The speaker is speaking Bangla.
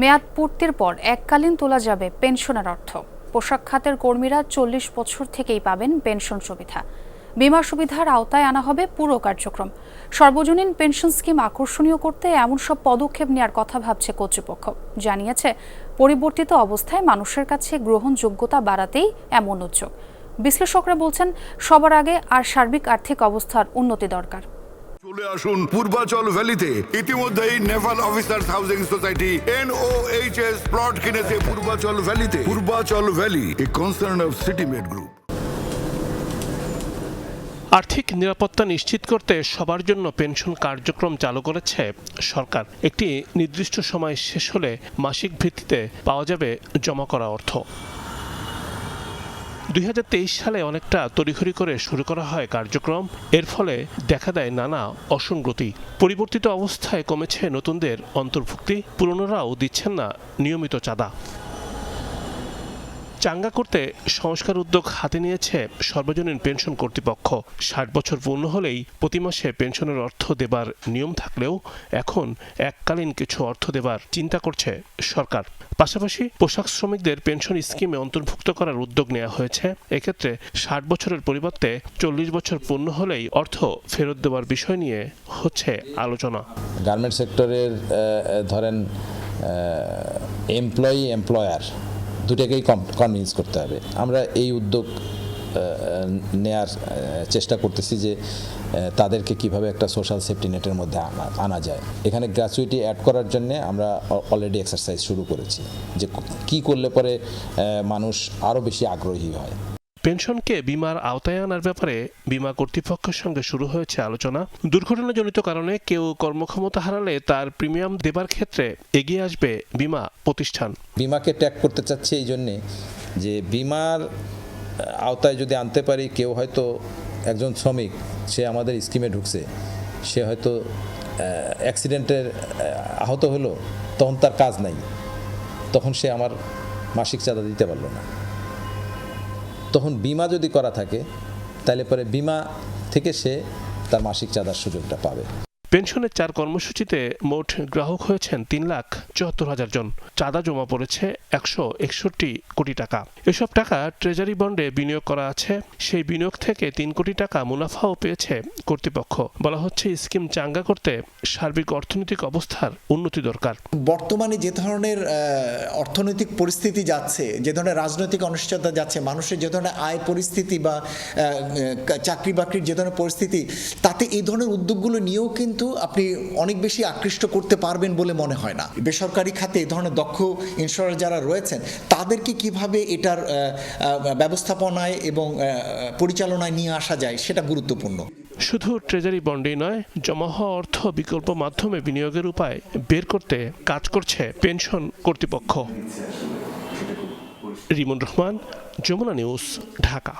মেয়াদ পূর্তির পর এককালীন তোলা যাবে পেনশনের অর্থ। পোশাক খাতের কর্মীরা চল্লিশ বছর থেকেই পাবেন পেনশন সুবিধা। বিমা সুবিধার আওতায় আনা হবে পুরো কার্যক্রম। সর্বজনীন পেনশন স্কিম আকর্ষণীয় করতে এমন সব পদক্ষেপ নেওয়ার কথা ভাবছে কর্তৃপক্ষ। জানিয়েছে, পরিবর্তিত অবস্থায় মানুষের কাছে গ্রহণযোগ্যতা বাড়াতেই এমন উদ্যোগ। বিশ্লেষকরা বলছেন, সবার আগে আর সার্বিক আর্থিক অবস্থার উন্নতি দরকার। চলে আসুন পূর্বাচল ভ্যালিতে। ইতিমধ্যেই naval officer housing society NOHS plot কিনেছে Purbachal ভ্যালিতে। Purbachal valley a concern of Citymate group আর্থিক নিরাপত্তা নিশ্চিত করতে সবার জন্য পেনশন কার্যক্রম চালু করেছে সরকার। একটি নির্দিষ্ট সময় শেষ হলে মাসিক ভিত্তিতে পাওয়া যাবে জমা করা অর্থ। দুই হাজার তেইশ সালে অনেকটা তড়িঘড়ি করে শুরু করা হয় কার্যক্রম। এর ফলে দেখা দেয় নানা অসঙ্গতি। পরিবর্তিত অবস্থায় কমেছে নতুনদের অন্তর্ভুক্তি। পুরনোরাও দিচ্ছেন না নিয়মিত চাঁদা। চাঙ্গা করতে সংস্কার উদ্যোগ হাতে নিয়েছে সর্বজনীন পেনশন কর্তৃপক্ষ। ষাট বছর পূর্ণ হলেই প্রতি মাসে পেনশনের অর্থ দেবার নিয়ম থাকলেও এখন এককালীন কিছু অর্থ দেবার চিন্তা করছে সরকার। পাশাপাশি পোশাক শ্রমিকদের পেনশন স্কিমে অন্তর্ভুক্ত করার উদ্যোগ নেওয়া হয়েছে। এক্ষেত্রে ষাট বছরের পরিবর্তে চল্লিশ বছর পূর্ণ হলেই অর্থ ফেরত দেওয়ার বিষয় নিয়ে হচ্ছে আলোচনা। গার্মেন্ট সেক্টরের ধরেন এমপ্লয়ি, এমপ্লয়ার দুটাকেই কনভিন্স করতে হবে। আমরা এই উদ্যোগ নেয়ার চেষ্টা করতেছি যে তাদেরকে কীভাবে একটা সোশ্যাল সেফটি নেটের মধ্যে আনা আনা যায়। এখানে গ্র্যাচুইটি অ্যাড করার জন্য আমরা অলরেডি এক্সারসাইজ শুরু করেছি। যে কি করলে পরে মানুষ আরও বেশি আগ্রহী হয়। পেনশনকে বিমার আওতায় আনার ব্যাপারে বিমা কর্তৃপক্ষের সঙ্গে শুরু হয়েছে আলোচনা। দুর্ঘটনাজনিত কারণে কেউ কর্মক্ষমতা হারালে তার প্রিমিয়াম দেবার ক্ষেত্রে এগিয়ে আসবে বিমা প্রতিষ্ঠান। বিমাকে ট্যাগ করতে চাচ্ছে এই জন্যে যে বিমার আওতায় যদি আনতে পারি, কেউ হয়তো একজন শ্রমিক, সে আমাদের স্কিমে ঢুকছে, সে হয়তো অ্যাক্সিডেন্টের আহত হলো, তখন তার কাজ নাই, তখন সে আমার মাসিক চাঁদা দিতে পারল না। তখন বিমা যদি করা থাকে, তাহলে পরে বিমা থেকে সে তার মাসিক চাঁদার সুযোগটা পাবে। পেনশনের চার কর্মসূচিতে মোট গ্রাহক হয়েছেন তিন লাখ চুয়াত্তর হাজার জন। চাঁদা জমা পড়েছে একশো একষট্টি কোটি টাকা। এসব টাকা ট্রেজারি বন্ডে বিনিয়োগ করা আছে। সেই বিনিয়োগ থেকে তিন কোটি টাকা মুনাফাও পেয়েছে কর্তৃপক্ষ। বলা হচ্ছে স্কিম চাঙ্গা করতে সার্বিক অর্থনৈতিক অবস্থার উন্নতি দরকার। বর্তমানে যে ধরনের অর্থনৈতিক পরিস্থিতি যাচ্ছে, যে ধরনের রাজনৈতিক অনিশ্চয়তা যাচ্ছে, মানুষের যে ধরনের আয় পরিস্থিতি বা চাকরি বাকরির যে ধরনের পরিস্থিতি, তাতে এই ধরনের উদ্যোগগুলো নিয়েও কিন্তু আপনি অনেক বেশি আকৃষ্ট করতে পারবেন বলে মনে হয় না। বেসরকারি খাতে এই ধরনের দক্ষ ইন্স্যুরার যারা রয়েছেন, তাদেরকে কীভাবে এটার ব্যবস্থাপনায় এবং পরিচালনায় নিয়ে আসা যায় সেটা গুরুত্বপূর্ণ। শুধু ট্রেজারি বন্ডেই নয়, জমা হওয়া অর্থ বিকল্প মাধ্যমে বিনিয়োগের উপায় বের করতে কাজ করছে পেনশন কর্তৃপক্ষ। রিমন রহমান, যমুনা নিউজ, ঢাকা।